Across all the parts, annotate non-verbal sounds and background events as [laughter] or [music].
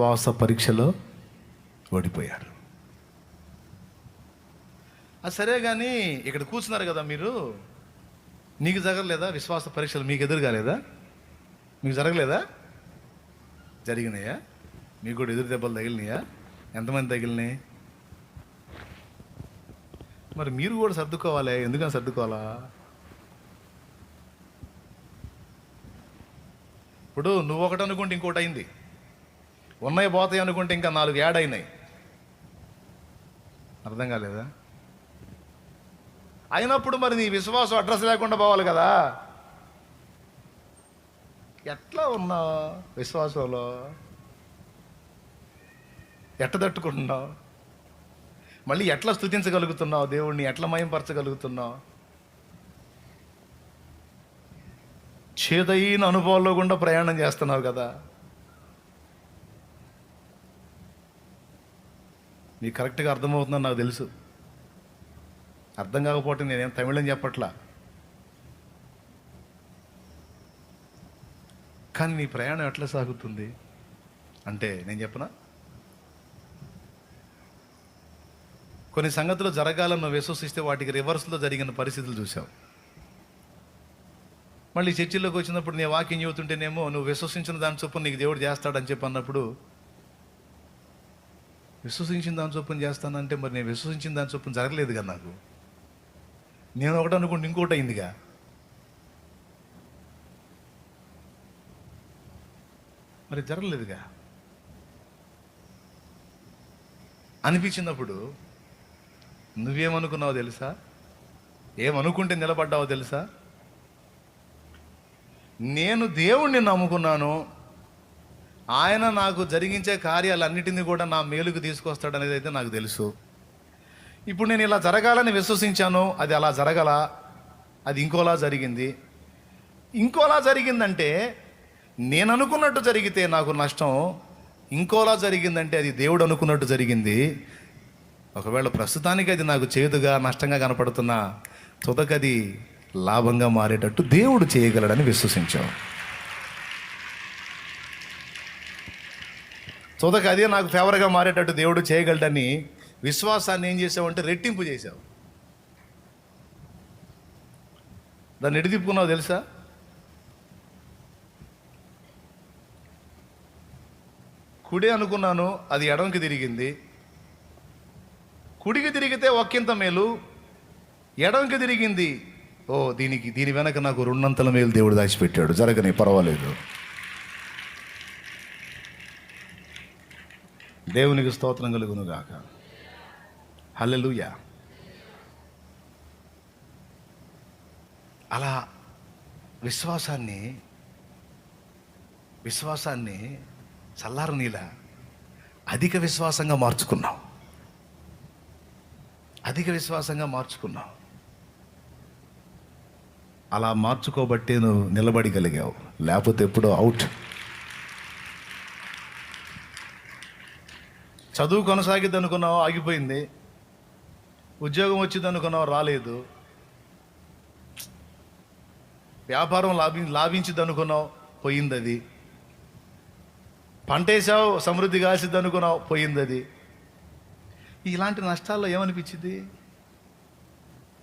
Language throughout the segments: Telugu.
శ్వాస పరీక్షలో ఓడిపోయారు. సరే కానీ ఇక్కడ కూర్చున్నారు కదా మీరు? నీకు జరగలేదా? విశ్వాస పరీక్షలు మీకు ఎదురు కాలేదా మీకు జరగలేదా? జరిగినాయా? మీకు కూడా ఎదురు దెబ్బలు తగిలినాయా? ఎంతమంది తగిలినాయి? మరి మీరు కూడా సర్దుకోవాలి? ఎందుకని సర్దుకోవాలా? ఇప్పుడు నువ్వు ఒకటి అనుకుంటే ఇంకోటి అయింది. ఉన్నాయి పోతాయి అనుకుంటే ఇంకా నాలుగు యాడ్ అయినాయి. అర్థం కాలేదా? అయినప్పుడు మరి నీ విశ్వాసం అడ్రస్ లేకుండా పోవాలి కదా. ఎట్లా ఉన్నావు విశ్వాసంలో? ఎట్ట తట్టుకుంటున్నావు? మళ్ళీ ఎట్లా స్థుతించగలుగుతున్నావు దేవుణ్ణి? ఎట్లా మయంపరచగలుగుతున్నావు? చేదైన అనుభవాల్లో గుండా ప్రయాణం చేస్తున్నావు కదా. నీకు కరెక్ట్గా అర్థమవుతుందని నాకు తెలుసు. అర్థం కాకపోతే నేనేం తమిళం చెప్పట్లా? కానీ నీ ప్రయాణం ఎట్లా సాగుతుంది? అంటే నేను చెప్పనా? కొన్ని సంగతులు జరగాలని నువ్వు విశ్వసిస్తే వాటికి రివర్స్లో జరిగిన పరిస్థితులు చూసావు మళ్ళీ చర్చిలోకి వచ్చినప్పుడు నేను వాకింగ్ చెబుతుంటేనేమో నువ్వు విశ్వసించిన దాని చొప్పున నీకు దేవుడు చేస్తాడని చెప్పి అన్నప్పుడు విశ్వసించిన దాని చొప్పున చేస్తానంటే మరి నేను విశ్వసించిన దాని చొప్పున జరగలేదుగా నాకు? నేను ఒకటి అనుకుంటే ఇంకోటి అయిందిగా? మరి జరగలేదుగా? అనిపించినప్పుడు నువ్వేమనుకున్నావో తెలుసా? ఏమనుకుంటే నిలబడ్డావో తెలుసా? నేను దేవుణ్ణి నమ్ముకున్నాను. ఆయన నాకు జరిగించే కార్యాలన్నిటిని కూడా నా మేలుకు తీసుకొస్తాడు అనేది అయితే నాకు తెలుసు. ఇప్పుడు నేను ఇలా జరగాలని విశ్వసించాను అది అలా జరగల అది ఇంకోలా జరిగింది. ఇంకోలా జరిగిందంటే నేను అనుకున్నట్టు జరిగితే నాకు నష్టం ఇంకోలా జరిగిందంటే అది దేవుడు అనుకున్నట్టు జరిగింది. ఒకవేళ ప్రస్తుతానికి అది నాకు చేదుగా నష్టంగా కనపడుతున్న తుదకది లాభంగా మారేటట్టు దేవుడు చేయగలడని విశ్వసించాం. తుదక అదే నాకు ఫేవర్గా మారేటట్టు దేవుడు చేయగలడని విశ్వాసాన్ని ఏం చేసావంటే రెట్టింపు చేసావు దాన్ని ఎడిదిప్పుకున్నావు తెలుసా? కుడి అనుకున్నాను అది ఎడంకి తిరిగింది. కుడికి తిరిగితే ఒక్కింత మేలు ఎడంకి తిరిగింది. ఓ దీనికి దీని వెనక నాకు రెండంతల మేలు దేవుడు దాచిపెట్టాడు. జరగని పర్వాలేదు. దేవునికి స్తోత్రం కలుగును హల్లెలూయ. అలా విశ్వాసాన్ని విశ్వాసాన్ని చల్లారు నీలా అధిక విశ్వాసంగా మార్చుకున్నావు. అధిక విశ్వాసంగా మార్చుకున్నావు. అలా మార్చుకోబట్టే నువ్వు నిలబడగలిగావు. లేకపోతే ఎప్పుడో అవుట్ చదువు కొనసాగిద్ది అనుకున్నావు ఆగిపోయింది. ఉద్యోగం వచ్చింది అనుకున్నావు రాలేదు. వ్యాపారం లాభి లాభించింది అనుకున్నావు పోయింది అది పంటేసావు సమృద్ధి కాసిద్ది అనుకున్నావు పోయింది అది ఇలాంటి నష్టాల్లో ఏమనిపించింది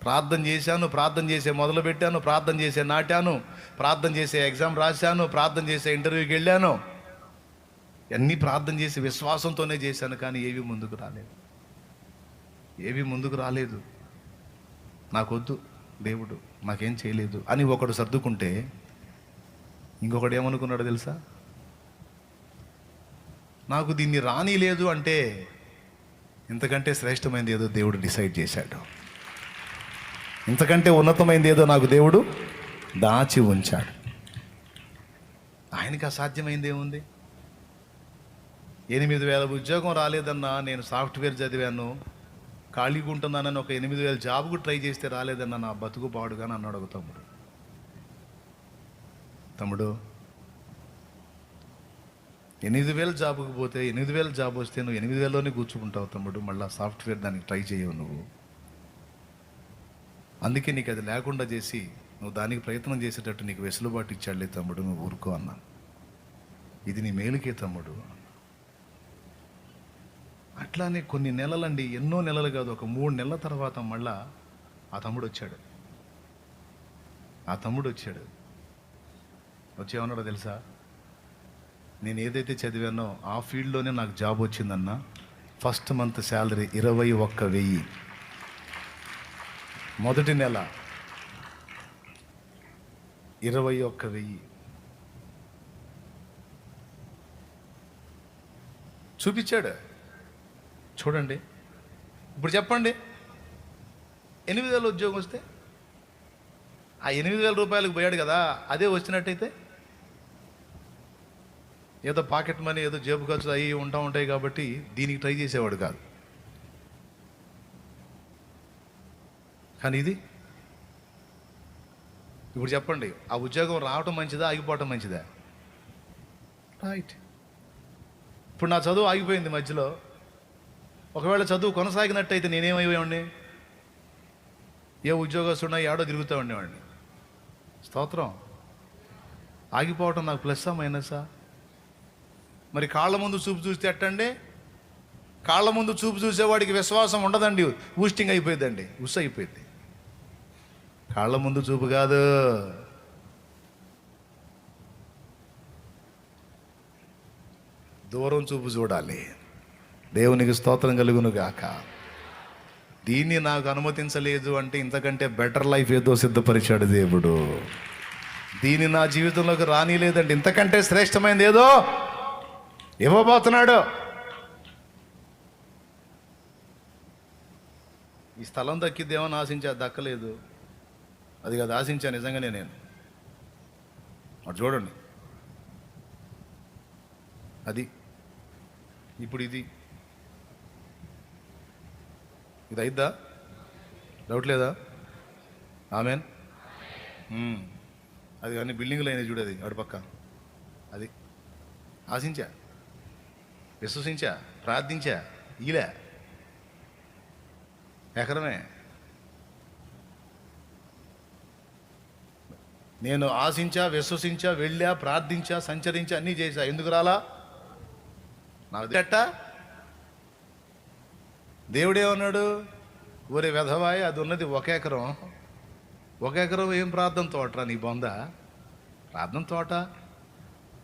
ప్రార్థన చేశాను ప్రార్థన చేసే మొదలు పెట్టాను ప్రార్థన చేసే నాటాను ప్రార్థన చేసే ఎగ్జామ్ రాశాను ప్రార్థన చేసే ఇంటర్వ్యూకి వెళ్ళాను. అన్నీ ప్రార్థన చేసి విశ్వాసంతోనే చేశాను కానీ ఏవి ముందుకు రాలేదు. ఏవి ముందుకు రాలేదు. నాకొద్దు దేవుడు నాకేం చేయలేదు అని ఒకడు సర్దుకుంటే ఇంకొకడు ఏమనుకున్నాడు తెలుసా? నాకు దీన్ని రాని లేదు అంటే ఇంతకంటే శ్రేష్టమైనది ఏదో దేవుడు డిసైడ్ చేశాడు. ఇంతకంటే ఉన్నతమైనది ఏదో నాకు దేవుడు దాచి ఉంచాడు. ఆయనకి అసాధ్యమైంది ఏముంది? ఎనిమిది వేల ఉద్యోగం రాలేదన్నా నేను సాఫ్ట్వేర్ చదివాను. ఖాళీగా ఉంటున్నానని ఒక ఎనిమిది వేల జాబ్కు ట్రై చేస్తే రాలేదన్నా నా బతుకు పాడుగాని అన్నాడు ఒక తమ్ముడు. తమ్ముడు ఎనిమిది వేల జాబ్కు పోతే ఎనిమిది వేల జాబ్ వస్తే నువ్వు ఎనిమిది వేలలోనే కూర్చుకుంటావు తమ్ముడు. మళ్ళీ సాఫ్ట్వేర్ దానికి ట్రై చేయవు నువ్వు. అందుకే నీకు అది లేకుండా చేసి నువ్వు దానికి ప్రయత్నం చేసేటట్టు నీకు వెసులుబాటు ఇచ్చాడులే తమ్ముడు నువ్వు ఊరుకో అన్నాను ఇది నీ మేలుకే తమ్ముడు. అట్లానే కొన్ని నెలలండి ఎన్నో నెలలు కాదు ఒక మూడు నెలల తర్వాత మళ్ళా ఆ తమ్ముడు వచ్చాడు. ఆ తమ్ముడు వచ్చాడు. వచ్చేమన్నాడో తెలుసా? నేను ఏదైతే చదివానో ఆ ఫీల్డ్లోనే నాకు జాబ్ వచ్చిందన్న. ఫస్ట్ మంత్ శాలరీ ఇరవై ఒక్క వెయ్యి. మొదటి నెల ఇరవై ఒక్క వెయ్యి. చూపించాడు. చూడండి. ఇప్పుడు చెప్పండి. ఎనిమిది వేల ఉద్యోగం వస్తే ఆ ఎనిమిది వేల రూపాయలకు పోయాడు కదా అదే వచ్చినట్టయితే ఏదో పాకెట్ మనీ ఏదో జేబు ఖర్చు అవి ఉంటా ఉంటాయి కాబట్టి దీనికి ట్రై చేసేవాడు కాదు. కానీ ఇది ఇప్పుడు చెప్పండి ఆ ఉద్యోగం రావటం మంచిదా ఆగిపోవటం మంచిదా? రైట్ ఇప్పుడు నా చదువు ఆగిపోయింది మధ్యలో. ఒకవేళ చదువు కొనసాగినట్టయితే నేనేమైపోయాడిని ఏ ఉద్యోగస్తున్నా ఏడో తిరుగుతూ ఉండేవాడిని. స్తోత్రం. ఆగిపోవటం నాకు ప్లస్సా మైనసా మరి కాళ్ళ ముందు చూపు చూస్తే ఎట్టండి? కాళ్ళ ముందు చూపు చూసేవాడికి విశ్వాసం ఉండదండి. ఊస్టింగ్ అయిపోయిందండి ఉస్ అయిపోయింది కాళ్ళ ముందు చూపు కాదు. దూరం చూపు చూడాలి. దేవునికి స్తోత్రం కలుగును గాక దీన్ని నాకు అనుమతించలేదు అంటే ఇంతకంటే బెటర్ లైఫ్ ఏదో సిద్ధపరిచాడు దేవుడు. దీన్ని నా జీవితంలోకి రానిలేదండి. ఇంతకంటే శ్రేష్టమైనది ఏదో ఇవ్వబోతున్నాడు. ఈ స్థలం దక్కిద్దేమని ఆశించా దక్కలేదు. అది కాదు ఆశించా నిజంగానే నేను. అటు చూడండి. అది. ఇప్పుడు ఇది. ఇది అయిద్దా డౌట్ లేదా? ఆమెన్? అది అన్ని బిల్డింగ్లు అయినాయి చూడు అది అటు పక్క. అది. ఆశించా? విశ్వసించా? ప్రార్థించా? ఈలే? ఎకరమే? నేను ఆశించా విశ్వసించా వెళ్ళా ప్రార్థించా సంచరించా అన్నీ చేశా. ఎందుకు రాలా? నాకు ఎట్ట దేవుడేమన్నాడు? ఒరే వెధవాయి అది ఉన్నది ఒక ఎకరం. ఒక ఎకరం ఏం ప్రార్థన తోటరా నీ బొంద? ప్రార్థన తోట.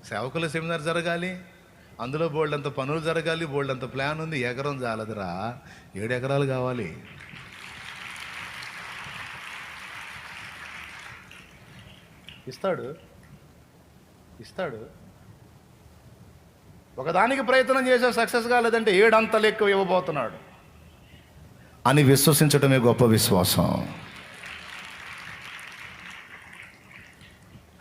సేవకుల సెమినార్ జరగాలి. అందులో బోల్డంత పనులు జరగాలి బోల్డంత ప్లాన్ ఉంది. ఎకరం చాలదురా ఏడు ఎకరాలు కావాలి. ఇస్తాడు. ఇస్తాడు. ఒకదానికి ప్రయత్నం చేసే సక్సెస్ కాలేదంటే ఏడంతలు ఎక్కువ ఇవ్వబోతున్నాడు. అని విశ్వసించడమే గొప్ప విశ్వాసం.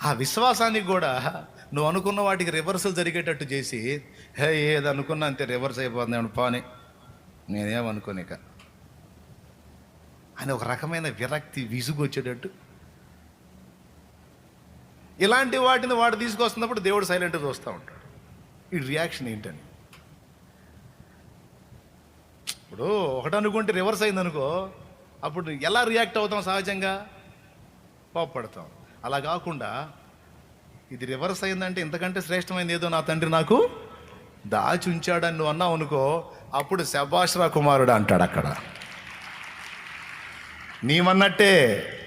ఆ విశ్వాసానికి కూడా నువ్వు అనుకున్న వాటికి రివర్సల్ జరిగేటట్టు చేసి హే ఏది అనుకున్నా అంతే రివర్స్ అయిపోతుంది పాని. నేనేమనుకోనిక అని ఒక రకమైన విరక్తి విసుగు వచ్చేటట్టు ఇలాంటి వాటిని వాడు తీసుకొస్తున్నప్పుడు దేవుడు సైలెంట్గా చూస్తూ ఉంటాడు. ఈ రియాక్షన్ ఏంటని? ఇప్పుడు ఒకటి అనుకుంటే రివర్స్ అయిందనుకో అప్పుడు ఎలా రియాక్ట్ అవుతాం సహజంగా? కోప్పడతాం. అలా కాకుండా ఇది రివర్స్ అయిందంటే ఇంతకంటే శ్రేష్టమైంది ఏదో నా తండ్రి నాకు దాచి ఉంచాడని నువ్వు అన్నావు అనుకో అప్పుడు శభాష్రా కుమారుడు అంటాడు అక్కడ. నీవన్నట్టే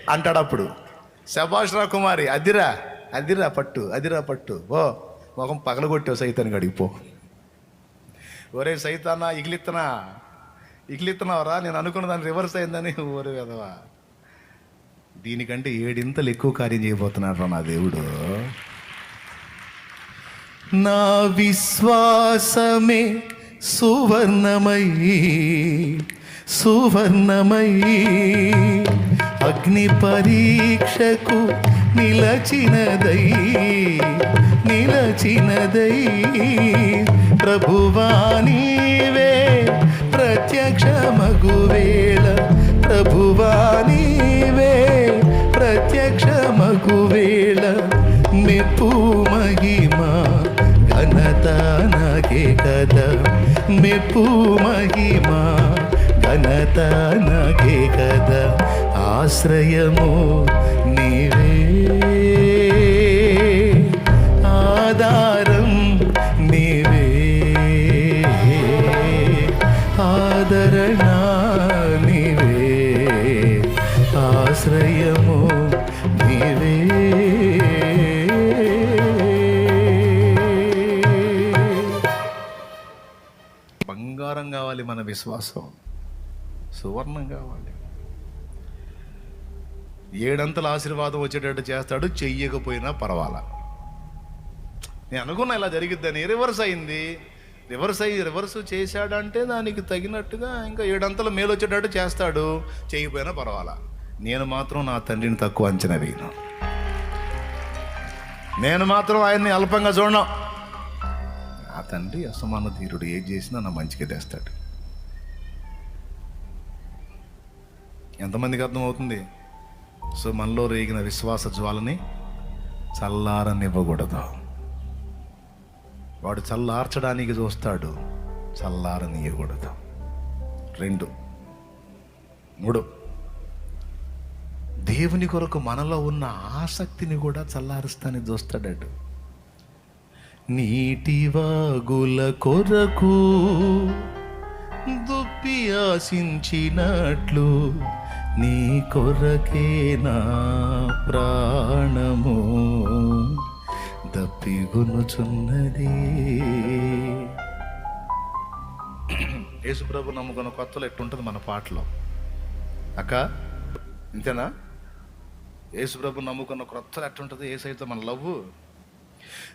అంటాడు అప్పుడు. శభాష్రా కుమారి అదిరా అదిరా పట్టు అదిరా పట్టు ఓ మొఖం పగలగొట్టావు సైతాన్ని గడిపో ఒరే సైతానా ఇగిలిత్తనా? ఇట్లిస్తున్నావురా నేను అనుకున్న దాన్ని రివర్స్ అయిందని [laughs] ఊరు కదవా దీనికంటే ఏడింతలు ఎక్కువ కార్యం చేయబోతున్నాడు నా దేవుడు. నా విశ్వాసమే సువర్ణమై సువర్ణమయీ అగ్ని పరీక్షకు నిలచినదై నిలచినదై. ప్రభువాణీవే ప్రత్యక్ష మగువేళ ప్రభువానీవే ప్రత్యక్ష మగువేళ మెప్పు మహిమా ఘనత నాకే కదా. మెప్పు మహిమా ఘనత నాకే కదా. ఆశ్రయము నీవే. విశ్వాసం సువర్ణం కావాలి. ఏడంతల ఆశీర్వాదం వచ్చేటట్టు చేస్తాడు చెయ్యకపోయినా పర్వాలా. నేను అనుకున్నా ఇలా జరిగిద్దని రివర్స్ అయింది. రివర్స్ అయ్యి రివర్స్ చేశాడంటే దానికి తగినట్టుగా ఇంకా ఏడంతల మేలు వచ్చేటట్టు చేస్తాడు చేయకపోయినా పర్వాలా. నేను మాత్రం నా తండ్రిని తక్కువ అంచనా వేయను. నేను మాత్రం ఆయన్ని అల్పంగా చూడను. నా తండ్రి అసమాన ధీరుడు ఏం చేసినా నా మంచిగా తెస్తాడు. ఎంతమందికి అర్థమవుతుంది? సో మనలో రేగిన విశ్వాస జ్వాలని చల్లారనివ్వకూడదు. వాడు చల్లార్చడానికి చూస్తాడు చల్లారనియకూడదు రెండు. మూడు. దేవుని కొరకు మనలో ఉన్న ఆసక్తిని కూడా చల్లారుస్తానికి చూస్తాడట. నీటి వాగుల కొరకు దుప్పి ఆశించినట్లు నీ కొరకే నా ప్రాణము దప్పిగొనుచున్నది యేసుప్రభు నమ్ముకున్న కొత్తలో ఎట్టుంటుంది మన పాటలో. అక్క ఇంతేనా? యేసుప్రభు నమ్ముకున్న క్రొత్తలు ఎట్టుంటుంది ఏసైతే మన లవ్వు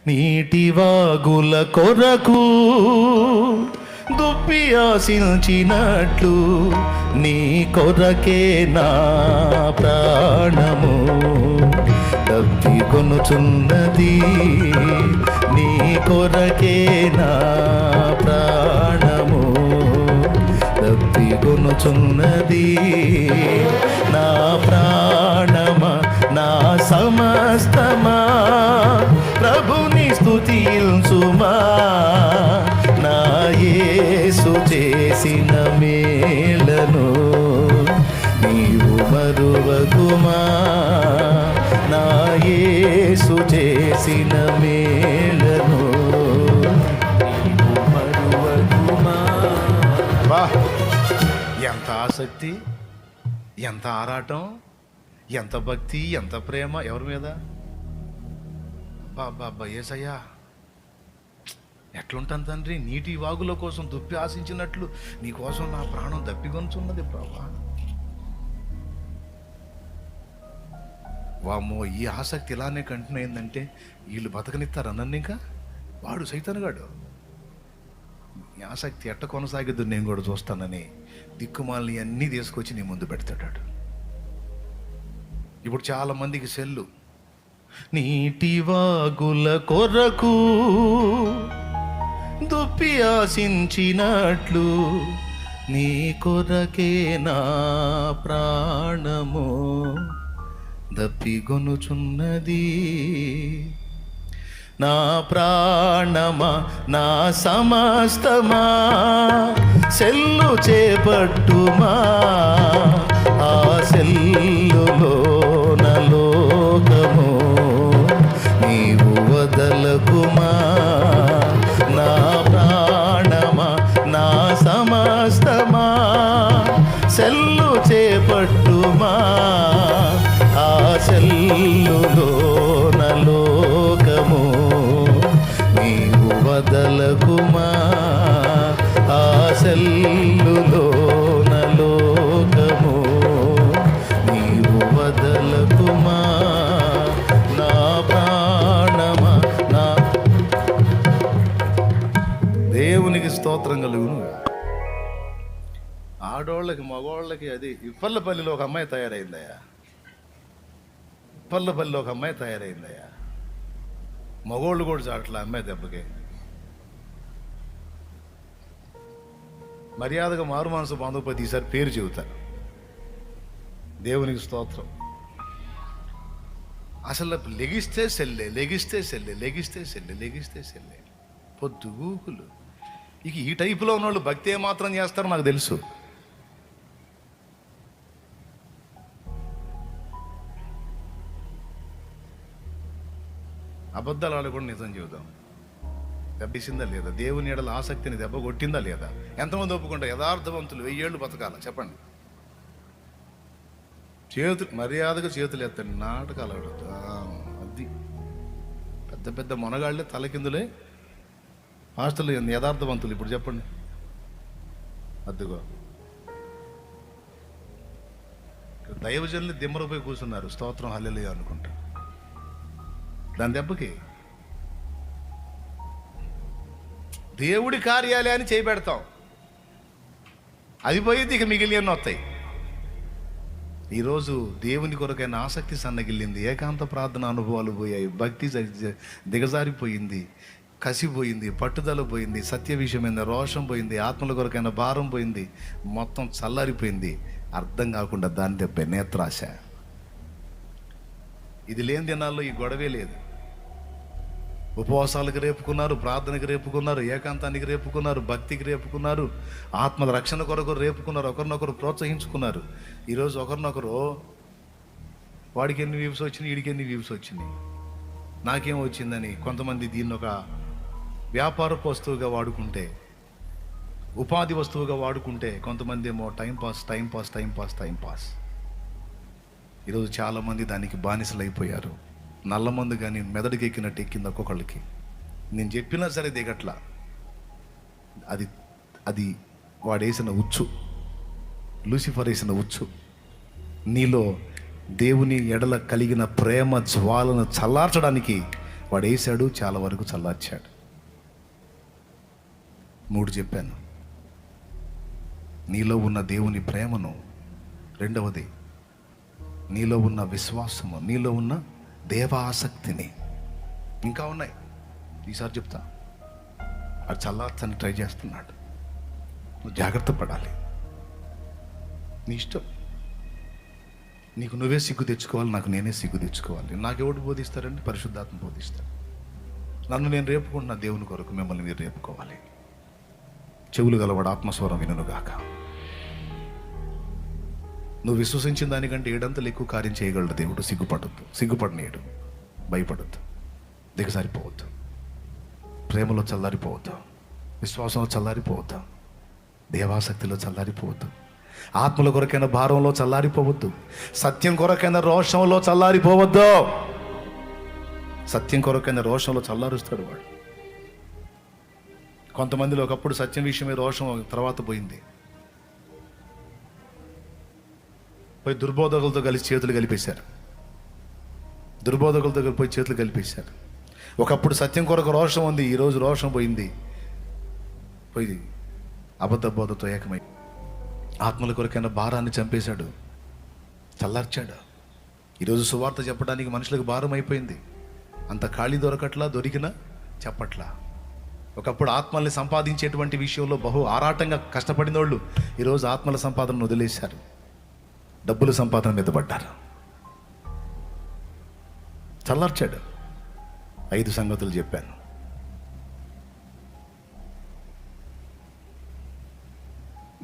నీటి వాగుల కొరకు దుప్పి ఆశించినట్లు నీ కొరకే నా ప్రాణము? దప్పి కొనుచున్నది నీ కొరకే నా ప్రాణము? దప్పి కొనుచున్నది ఎంత ఎంత ఆరాటం ఎంత భక్తి ఎంత ప్రేమ ఎవరి మీద? బాబా ఏసయ్యా. ఎట్లుంటాను తండ్రి? నీటి వాగుల కోసం దుప్పి ఆశించినట్లు నీకోసం నా ప్రాణం దప్పిగొంచున్నది ప్రభా. వామ్మో ఈ ఆసక్తి ఇలానే కంటిన్యూ అయిందంటే వీళ్ళు బతకనిస్తారు నన్ను ఇంకా వాడు సైతానుగాడు. నీ ఆసక్తి ఎట్ట కొనసాగిద్దు నేను కూడా చూస్తానని దిక్కుమాలని అన్నీ తీసుకొచ్చి నీ ముందు పెడతాడు. ఇప్పుడు చాలా మందికి సెల్లు. నీటి వాగుల కొరకు దుప్పి ఆశించినట్లు నీ కొరకే నా ప్రాణము దప్పిగొనుచున్నది. నా ప్రాణమా నా సమస్తమా సెల్లు చేపట్టుమా. పల్లపల్లిలో ఒక అమ్మాయి తయారైందయ్యా. పల్లెపల్లిలో ఒక అమ్మాయి తయారైందయ్యా. మగోళ్ళు కూడా చాట్ల అమ్మాయి దెబ్బకి. మర్యాదగా మారు మనసు బాంధవపతి ఈసారి పేరు చెబుతా. దేవునికి స్తోత్రం. అసలు లెగిస్తే సెల్లే లెగిస్తే సెల్లే లెగిస్తే సెల్లే లెగిస్తే సెల్లే. పొద్దుగూకులు. ఇక ఈ టైపులో ఉన్నోళ్ళు భక్తి ఏమాత్రం చేస్తారో నాకు తెలుసు. అబద్ధాలు ఆడకుండా నిజం చెబుదాం దెబ్బేసిందా లేదా? దేవుని ఎడల ఆసక్తిని దెబ్బ కొట్టిందా లేదా? ఎంతమంది ఒప్పుకుంటా యథార్థవంతులు వెయ్యేళ్ళు బతకాల? చెప్పండి. చేతులు మర్యాదగా చేతులు ఎత్తండి నాటకాలు ఆడద్దు అది. పెద్ద పెద్ద మొనగాళ్ళే తలకిందులే. మాస్టర్లు యథార్థవంతులు? ఇప్పుడు చెప్పండి. అద్దుగో దైవజనులు దిమ్మరపై కూర్చున్నారు. స్తోత్రం హల్లెలు అనుకుంటా. దాని దెబ్బకి. దేవుడి కార్యాలయాన్ని చేపెడతాం. అది పోయింది ఇక మిగిలిన వస్తాయి. ఈరోజు దేవుని కొరకైన ఆసక్తి సన్నగిల్లింది. ఏకాంత ప్రార్థన అనుభవాలు పోయాయి. భక్తి దిగజారిపోయింది. కసిపోయింది. పట్టుదల పోయింది. సత్య విషయమైన రోషం పోయింది. ఆత్మల కొరకైన భారం పోయింది. మొత్తం చల్లారిపోయింది. అర్థం కాకుండా దాని దెబ్బ నేత్రాశ. ఇది లేని దినాల్లో ఈ గొడవే లేదు. ఉపవాసాలకు రేపుకున్నారు ప్రార్థనకు రేపుకున్నారు ఏకాంతానికి రేపుకున్నారు భక్తికి రేపుకున్నారు ఆత్మ రక్షణ కొరకు రేపుకున్నారు ఒకరినొకరు ప్రోత్సహించుకున్నారు. ఈరోజు ఒకరినొకరు వాడికి ఎన్ని వ్యూస్ వచ్చినాయి వీడికి ఎన్ని వ్యూస్ వచ్చినాయి? నాకేం వచ్చిందని కొంతమంది దీన్ని ఒక వ్యాపార వస్తువుగా వాడుకుంటే ఉపాధి వస్తువుగా వాడుకుంటే కొంతమంది ఏమో టైంపాస్ టైంపాస్ టైంపాస్ టైంపాస్ ఈరోజు చాలామంది దానికి బానిసలైపోయారు. అయిపోయారు నల్లమందు కానీ మెదడుకి ఎక్కినట్టు ఎక్కింది ఒక్కొక్కళ్ళకి. నేను చెప్పినా సరే దిగట్లా. అది అది వాడేసిన ఉచ్చు. లూసిఫర్ వేసిన ఉచ్చు. నీలో దేవుని ఎడల కలిగిన ప్రేమ జ్వాలను చల్లార్చడానికి వాడు వేసాడు చాలా వరకు చల్లార్చాడు. మూడు చెప్పాను. నీలో ఉన్న దేవుని ప్రేమను. రెండవది నీలో ఉన్న విశ్వాసము. నీలో ఉన్న దేవాసక్తిని. ఇంకా ఉన్నాయి. ఈసారి చెప్తా. అది చల్లార్చని ట్రై చేస్తున్నాడు. నువ్వు జాగ్రత్త పడాలి. నీ ఇష్టం. నీకు నువ్వే సిగ్గు తెచ్చుకోవాలి నాకు నేనే సిగ్గు తెచ్చుకోవాలి. నాకెవడు బోధిస్తారండి? పరిశుద్ధాత్మ బోధిస్తాడు నన్ను నేను రేపుకుంటున్న దేవుని కొరకు మిమ్మల్ని మీరు రేపుకోవాలి. చెవులు గలవాడు ఆత్మస్వరం వినుగాక నువ్వు విశ్వసించిన దానికంటే ఏడంతలు ఎక్కువ కార్యం చేయగలడు దేవుడు. సిగ్గుపడద్దు. సిగ్గుపడనీయడు. భయపడద్దు. దిగజారిపోవద్దు ప్రేమలో చల్లారిపోవద్దు. విశ్వాసంలో చల్లారిపోవద్దు. దేవాసక్తిలో చల్లారిపోవద్దు. ఆత్మల కొరకైన భారంలో చల్లారిపోవద్దు. సత్యం కొరకైన రోషంలో చల్లారిపోవద్దు. సత్యం కొరకైన రోషంలో చల్లారుస్తాడు వాడు. కొంతమందిలో ఒకప్పుడు సత్యం విషయమే రోషం తర్వాత పోయింది. పోయి దుర్బోధకులతో కలిసి చేతులు కలిపేశారు. దుర్బోధకులతో పోయి చేతులు కలిపేశారు. ఒకప్పుడు సత్యం కొరకు రోషం ఉంది ఈరోజు రోషం పోయింది. పోయి అబద్ధ బోధతో ఏకమై ఆత్మల కొరకైన భారాన్ని చంపేశాడు. చల్లార్చాడు. ఈరోజు సువార్త చెప్పడానికి మనుషులకు భారం అయిపోయింది. అంత ఖాళీ దొరకట్లా దొరికినా చెప్పట్లా. ఒకప్పుడు ఆత్మల్ని సంపాదించేటువంటి విషయంలో బహు ఆరాటంగా కష్టపడిన వాళ్ళు ఈరోజు ఆత్మల సంపాదనను వదిలేశారు. డబ్బులు సంపాదన మీద పడ్డారు. చల్లార్చాడు. ఐదు సంగతులు చెప్పాను.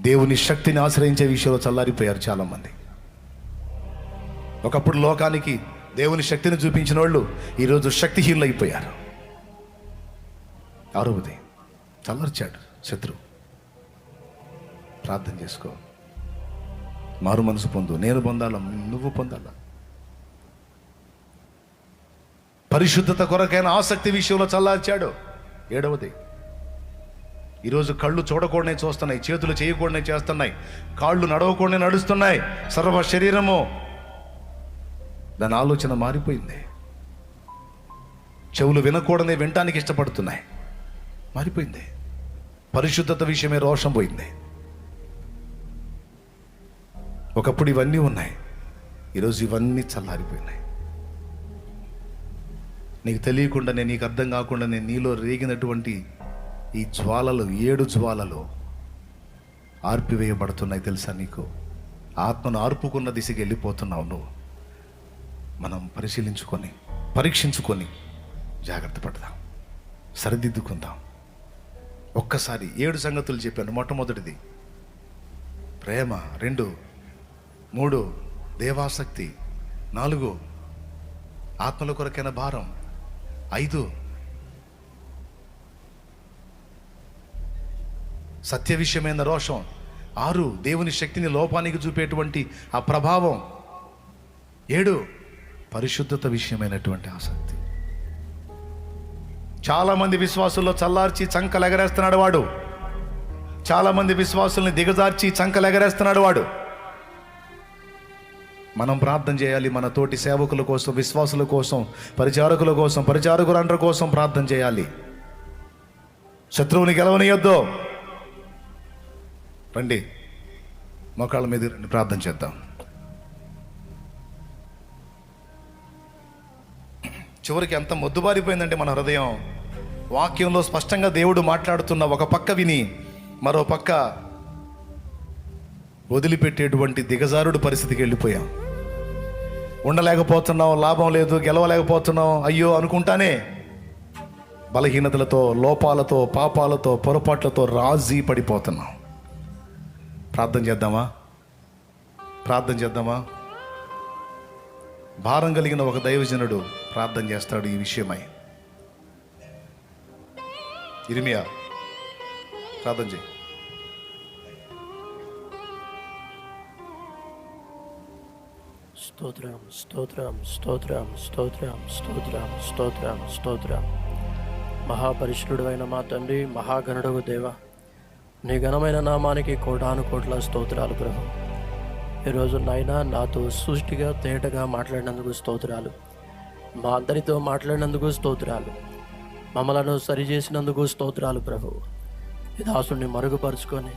దేవుని శక్తిని ఆశ్రయించే విషయంలో చల్లారిపోయారు చాలామంది. ఒకప్పుడు లోకానికి దేవుని శక్తిని చూపించిన వాళ్ళు ఈరోజు శక్తిహీనులు అయిపోయారు ఆరవది చల్లార్చాడు శత్రు ప్రార్థన చేసుకో. మారు మనసు పొందు. నేను పొందాల? నువ్వు పొందాల? పరిశుద్ధత కొరకైన ఆసక్తి విషయంలో చల్లార్చాడు. ఏడవది ఈరోజు కళ్ళు చూడకూడనే చూస్తున్నాయి చేతులు చేయకూడనే చేస్తున్నాయి కాళ్ళు నడవకూడనే నడుస్తున్నాయి సర్వ శరీరము. దాని ఆలోచన మారిపోయింది. చెవులు వినకూడనే వినటానికి ఇష్టపడుతున్నాయి. మారిపోయింది. పరిశుద్ధత విషయమే రోషం పోయింది. ఒకప్పుడు ఇవన్నీ ఉన్నాయి. ఈరోజు ఇవన్నీ చల్లారిపోయినాయి. నీకు తెలియకుండానే నీకు అర్థం కాకుండానే నీలో రేగినటువంటి ఈ జ్వాలలు ఏడు జ్వాలలు ఆర్పివేయబడుతున్నాయి తెలుసా నీకు? ఆత్మను ఆర్పుకున్న దిశకి వెళ్ళిపోతున్నావు నువ్వు. మనం పరిశీలించుకొని పరీక్షించుకొని జాగ్రత్త పడదాం. సరిదిద్దుకుందాం. ఒక్కసారి ఏడు సంగతులు చెప్పాను మొట్టమొదటిది. ప్రేమ రెండు మూడు దేవాసక్తి. నాలుగు ఆత్మల కొరకైన భారం. ఐదు సత్య విషయమైన రోషం. ఆరు దేవుని శక్తిని లోపానికి చూపేటువంటి ఆ ప్రభావం. ఏడు పరిశుద్ధత విషయమైనటువంటి ఆసక్తి చాలామంది విశ్వాసుల్లో చల్లార్చి చంకలు ఎగరేస్తున్నాడు వాడు. చాలామంది విశ్వాసుల్ని దిగజార్చి చంకలు ఎగరేస్తున్నాడు వాడు. మనం ప్రార్థన చేయాలి మన తోటి సేవకుల కోసం విశ్వాసుల కోసం పరిచారకుల కోసం పరిచారకులందరి కోసం ప్రార్థన చేయాలి. శత్రువుని గెలవనియొద్దు. రండి. మోకాళ్ళ మీద రండి ప్రార్థన చేద్దాం. చివరికి ఎంత మొద్దుబారిపోయిందంటే మన హృదయం. వాక్యంలో స్పష్టంగా దేవుడు మాట్లాడుతున్న ఒక పక్క విని మరో పక్క వదిలిపెట్టేటువంటి దిగజారుడు పరిస్థితికి వెళ్ళిపోయాం. ఉండలేకపోతున్నాం లాభం లేదు గెలవలేకపోతున్నాం అయ్యో అనుకుంటానే. బలహీనతలతో లోపాలతో పాపాలతో పొరపాట్లతో రాజీ పడిపోతున్నాం ప్రార్థన చేద్దామా? ప్రార్థన చేద్దామా? భారం కలిగిన ఒక దైవజనుడు ప్రార్థన చేస్తాడు ఈ విషయమై. ఇరిమియా ప్రార్థన చేయి. స్తోత్రం స్తోత్రం స్తోత్రం స్తోత్రం స్తోత్రం స్తోత్రం స్తోత్రం మహాపరిశుడు అయిన మా తండ్రి మహాగణుడవు దేవ నీ ఘనమైన నామానికి కోటాను కోట్ల స్తోత్రాలు ప్రభు. ఈరోజు నాయన నాతో సృష్టిగా తేటగా మాట్లాడినందుకు స్తోత్రాలు. మా అందరితో మాట్లాడినందుకు స్తోత్రాలు. మమ్మలను సరిచేసినందుకు స్తోత్రాలు ప్రభు. ఈ దాసుని మరుగుపరుచుకొని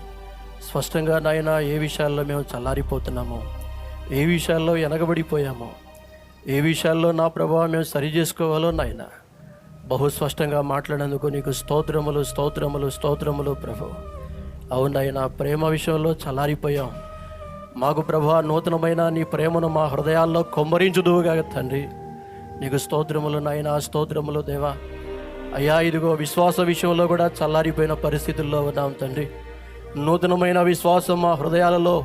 స్పష్టంగా నాయన ఏ విషయాల్లో మేము చల్లారిపోతున్నామో ఏ విషయాల్లో వెనకబడిపోయామో ఏ విషయాల్లో నా ప్రభావం మేము సరి చేసుకోవాలో నాయన బహు స్పష్టంగా మాట్లాడేందుకు నీకు స్తోత్రములు స్తోత్రములు స్తోత్రములు ప్రభు. అవునాయన ప్రేమ విషయంలో చల్లారిపోయాం. మాకు ప్రభా నూతనమైన నీ ప్రేమను మా హృదయాల్లో కొమ్మరించుదువుగా తండ్రి. నీకు స్తోత్రములు నాయన స్తోత్రములు దేవా. అయ్యా ఇదిగో విశ్వాస విషయంలో కూడా చల్లారిపోయిన పరిస్థితుల్లో ఉన్నాం తండ్రి. నూతనమైన విశ్వాసం మా హృదయాలలో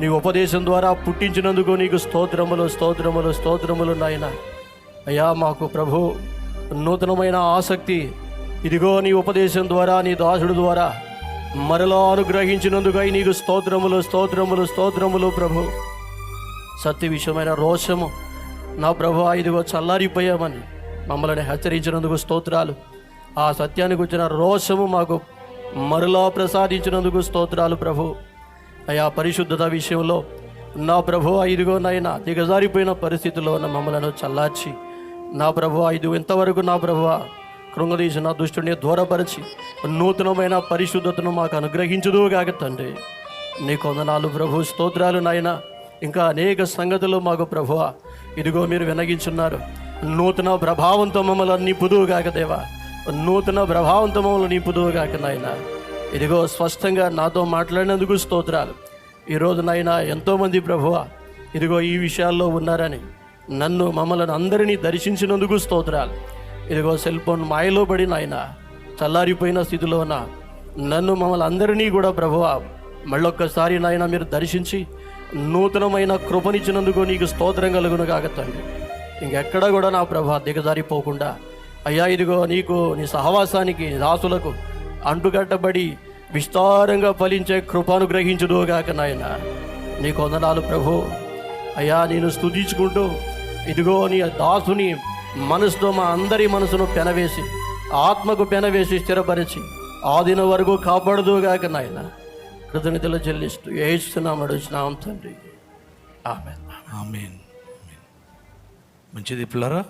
నీ ఉపదేశం ద్వారా పుట్టించినందుకు నీకు స్తోత్రములు స్తోత్రములు స్తోత్రములు నాయన. అయ్యా మాకు ప్రభు నూతనమైన ఆసక్తి. ఇదిగో నీ ఉపదేశం ద్వారా నీ దాసుడు ద్వారా మరలా అనుగ్రహించినందుకై నీకు స్తోత్రములు స్తోత్రములు స్తోత్రములు ప్రభు. సత్య విషయమైన రోషము నా ప్రభు ఇదిగో చల్లారిపోయామని మమ్మల్ని హెచ్చరించినందుకు స్తోత్రాలు. ఆ సత్యానికి వచ్చిన రోషము మాకు మరలా ప్రసాదించినందుకు స్తోత్రాలు ప్రభు. అయా పరిశుద్ధత విషయంలో నా ప్రభు ఇదిగో నైనా దిగజారిపోయిన పరిస్థితిలో ఉన్న మమ్మలను చల్లార్చి నా ప్రభు ఇది ఇంతవరకు నా ప్రభు కృంగదీసి నా దుష్టుని దూరపరిచి నూతనమైన పరిశుద్ధతను మాకు అనుగ్రహించుదుగాక తండ్రి. నీ కొందనాలు ప్రభు స్తోత్రాలు నాయన. ఇంకా అనేక సంగతులు మాకు ప్రభువ ఇదిగో మీరు వినగించున్నారు నూతన ప్రభావంతో మమ్మల్ని నింపుదువుగాక దేవా. నూతన ప్రభావంతో మమ్మల్ని నింపుదువుగాక నాయన. ఇదిగో స్పష్టంగా నాతో మాట్లాడినందుకు స్తోత్రాలు. ఈరోజు నాయన ఎంతోమంది ప్రభువ ఇదిగో ఈ విషయాల్లో ఉన్నారని నన్ను మమ్మల్ని అందరినీ దర్శించినందుకు స్తోత్రాలు. ఇదిగో సెల్ ఫోన్ మాయలో పడిన ఆయన చల్లారిపోయిన స్థితిలో ఉన్న నన్ను మమ్మల్ని అందరినీ కూడా ప్రభువ మళ్ళొక్కసారి నాయన మీరు దర్శించి నూతనమైన కృపనిచ్చినందుకు నీకు స్తోత్రం కలుగును కాక తండ్రి. ఇంకెక్కడ కూడా నా ప్రభా దిగజారిపోకుండా అయ్యా ఇదిగో నీకు నీ సహవాసానికి దాసులకు అంటుకట్టబడి విస్తారంగా ఫలించే కృపను గ్రహించుదుగాక నాయన. నీ కొందనాలు ప్రభు అయ్యా నేను స్తుతించుకుంటూ ఇదిగో నీ దాసుని మనసుతో మా అందరి మనసును పెనవేసి ఆత్మకు పెనవేసి స్థిరపరిచి ఆ దినం వరకు కాపాడుదుగాక నాయన. కృతజ్ఞతలు చెల్లిస్తూ ఏస్తున్నాం అడుగుతున్నాం తండ్రి. ఆమె ఆమెన్. మంచిది పిల్లరా?